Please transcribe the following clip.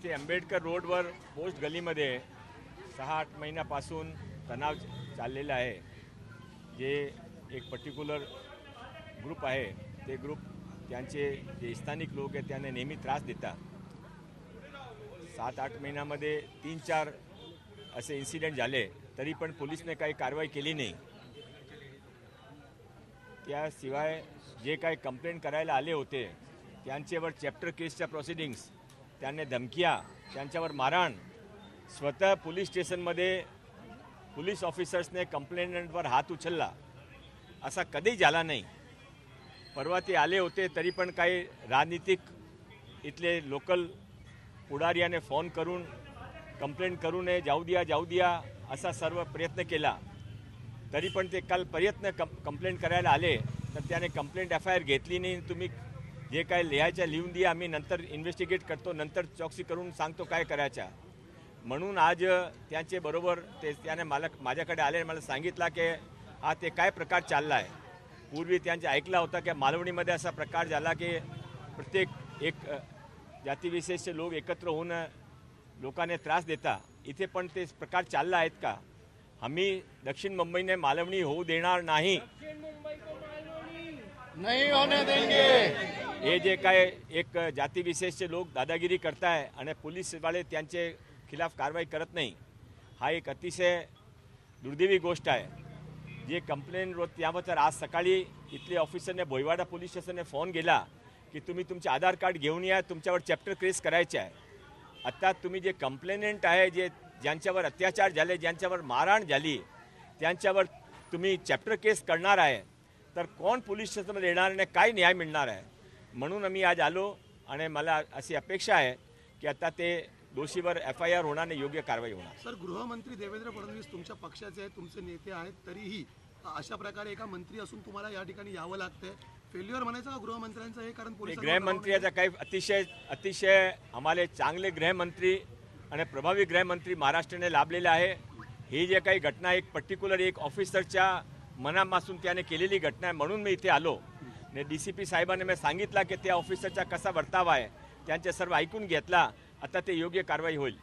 इथे आंबेडकर रोडवर पोस्ट गलीमध्ये सहा आठ महिन्यापासून तणाव चाललेला आहे. जे एक पर्टिक्युलर ग्रुप आहे ते ग्रुप त्यांचे जे स्थानिक लोक आहेत त्यांना नेहमी त्रास देतात. सात आठ महिन्यामध्ये तीन चार असे इन्सिडेंट झाले तरी पण पोलिसने काही कारवाई केली नाही. त्याशिवाय जे काही कंप्लेंट करायला आले होते त्यांच्यावर चॅप्टर केसच्या प्रोसिडिंग्स त्यांनी धमक्या त्यांच्यावर मारहाण. स्वतः पोलीस स्टेशनमध्ये पोलीस ऑफिसर्सने कंप्लेंटवर हात उचलला. असा कधी झाला नाही. परवा ते आले होते तरी पण काही राजनीतिक इथले लोकल पुढाऱ्याने फोन करून कंप्लेंट करू नये जाऊ द्या जाऊ द्या असा सर्व प्रयत्न केला. तरी पण ते काल प्रयत्न कं कंप्लेंट करायला आले तर त्याने कंप्लेंट एफ आय आर घेतली नाही तुम्ही जे काय लिहायच्या लिहून द्या आम्ही नंतर इन्व्हेस्टिगेट करतो नंतर चौकशी करून सांगतो काय करायच्या. म्हणून आज त्यांचे बरोबर ते त्याने मला माझ्याकडे आले मला सांगितला की हा ते काय प्रकार चालला आहे पूर्वी त्यांचे ऐकला होता की मालवणीमध्ये असा प्रकार झाला की प्रत्येक एक जातीविशेषचे लोक एकत्र होऊन लोकांना त्रास देता. इथे पण ते प्रकार चालला आहेत का? आम्ही दक्षिण मुंबईने मालवणी होऊ देणार नाही. नहीं होने देंगे हे जे काय एक जातीविशेषचे लोक दादागिरी करताय आणि पोलीसवाले त्यांचे खिलाफ कारवाई करत नाही हा एक अतिशय दुर्दैवी गोष्ट आहे. जे कंप्लेंट रोज त्याबद्दल आज सकाळी इथले ऑफिसरने भोयवाडा पोलीस स्टेशनने फोन केला की तुम्ही तुमचे आधार कार्ड घेऊन या तुमच्यावर चॅप्टर केस करायचे आहे. आता तुम्ही जे कंप्लेनेंट आहे जे ज्यांच्यावर अत्याचार झाले ज्यांच्यावर मारहाण झाली त्यांच्यावर तुम्ही चॅप्टर केस करणार आहे तर कोण पोलीस स्टेशनमध्ये येणार आणि काय न्याय मिळणार आहे? म्हणून आम्ही आज आलो आणि मला अशी अपेक्षा आहे की आता ते दोषीवर एफ आय आर होणार आणि योग्य कारवाई होणार. सर गृहमंत्री देवेंद्र फडणवीस तुमच्या पक्षाचे आहेत तुमचे नेते आहेत तरीही अशा प्रकारे एका मंत्री असून तुम्हाला या ठिकाणी यावं लागतंय. फेल्युअर म्हणायचं गृहमंत्र्यांचं हे? कारण गृहमंत्री आता काही अतिशय अतिशय आम्हाला चांगले गृहमंत्री आणि प्रभावी गृहमंत्री महाराष्ट्राने लाभलेले आहे. ही जे काही घटना एक पर्टिक्युलर एक ऑफिसरच्या मनापासून त्याने केलेली घटना आहे म्हणून मी इथे आलो. आणि डी सी पी साहेबांनी मी सांगितलं की त्या ऑफिसरचा कसा वर्तावा आहे त्यांचे सर्व ऐकून घेतला. आता ते योग्य कारवाई होईल.